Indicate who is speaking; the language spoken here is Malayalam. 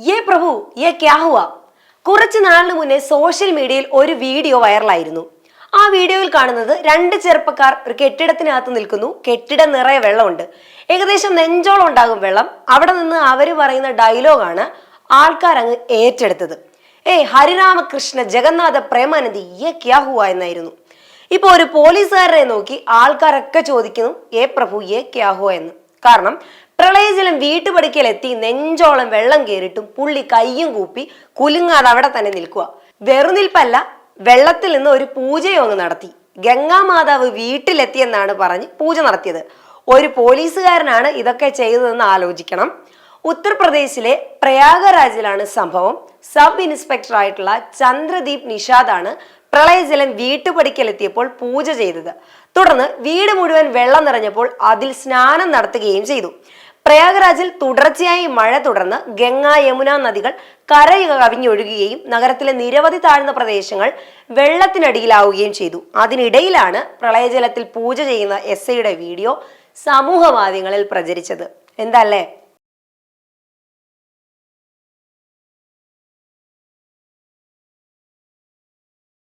Speaker 1: യേ പ്രഭു യേ ക്യാ ഹുവ? കുറച്ച് നാളിന് മുന്നേ സോഷ്യൽ മീഡിയയിൽ ഒരു വീഡിയോ വൈറലായിരുന്നു ആ വീഡിയോയിൽ കാണുന്നത് രണ്ട് ചെറുപ്പക്കാർ ഒരു കെട്ടിടത്തിനകത്ത് നിൽക്കുന്നു. കെട്ടിടം നിറയെ വെള്ളമുണ്ട്. ഏകദേശം നെഞ്ചോളം ഉണ്ടാകും വെള്ളം. അവിടെ നിന്ന് അവർ പറയുന്ന ഡയലോഗാണ് ആൾക്കാർ അങ്ങ് ഏറ്റെടുത്തത്. ഏയ് ഹരിരാമകൃഷ്ണ ജഗന്നാഥ പ്രേമാനന്ദി യേ ക്യാ ഹുവ എന്നായിരുന്നു. ഇപ്പോൾ ഒരു പോലീസുകാരനെ നോക്കി ആൾക്കാരൊക്കെ ചോദിക്കുന്നു ഏ പ്രഭു ഏ ക്യാ ഹുവ എന്ന്. കാരണം പ്രളയജലം വീട്ടുപടിക്കലെത്തി നെഞ്ചോളം വെള്ളം കയറിയിട്ടും പുള്ളി കയ്യും കൂപ്പി കുലുങ്ങാതെ അവിടെ തന്നെ നിൽക്കുക. വെറുനിൽപ്പല്ല വെള്ളത്തിൽ നിന്ന് ഒരു പൂജയും അങ്ങ് നടത്തി. ഗംഗാമാതാവ് വീട്ടിലെത്തിയെന്നാണ് പറഞ്ഞ് പൂജ നടത്തിയത്. ഒരു പോലീസുകാരനാണ് ഇതൊക്കെ ചെയ്തതെന്ന് ആലോചിക്കണം. ഉത്തർപ്രദേശിലെ പ്രയാഗരാജിലാണ് സംഭവം. സബ് ഇൻസ്പെക്ടർ ആയിട്ടുള്ള ചന്ദ്രദീപ് നിഷാദാണ് പ്രളയജലം വീട്ടുപടിക്കലെത്തിയപ്പോൾ പൂജ ചെയ്തത്. തുടർന്ന് വീട് മുഴുവൻ വെള്ളം നിറഞ്ഞപ്പോൾ അതിൽ സ്നാനം നടത്തുകയും ചെയ്തു. പ്രയാഗ്രാജിൽ തുടർച്ചയായി മഴ തുടർന്ന് ഗംഗ യമുന നദികൾ കര കവിഞ്ഞൊഴുകുകയും നഗരത്തിലെ നിരവധി താഴ്ന്ന പ്രദേശങ്ങൾ വെള്ളത്തിനടിയിലാവുകയും ചെയ്തു. അതിനിടയിലാണ് പ്രളയജലത്തിൽ പൂജ ചെയ്യുന്ന എസ് ഐയുടെ വീഡിയോ സമൂഹ മാധ്യമങ്ങളിൽ പ്രചരിച്ചത് എന്തല്ലേ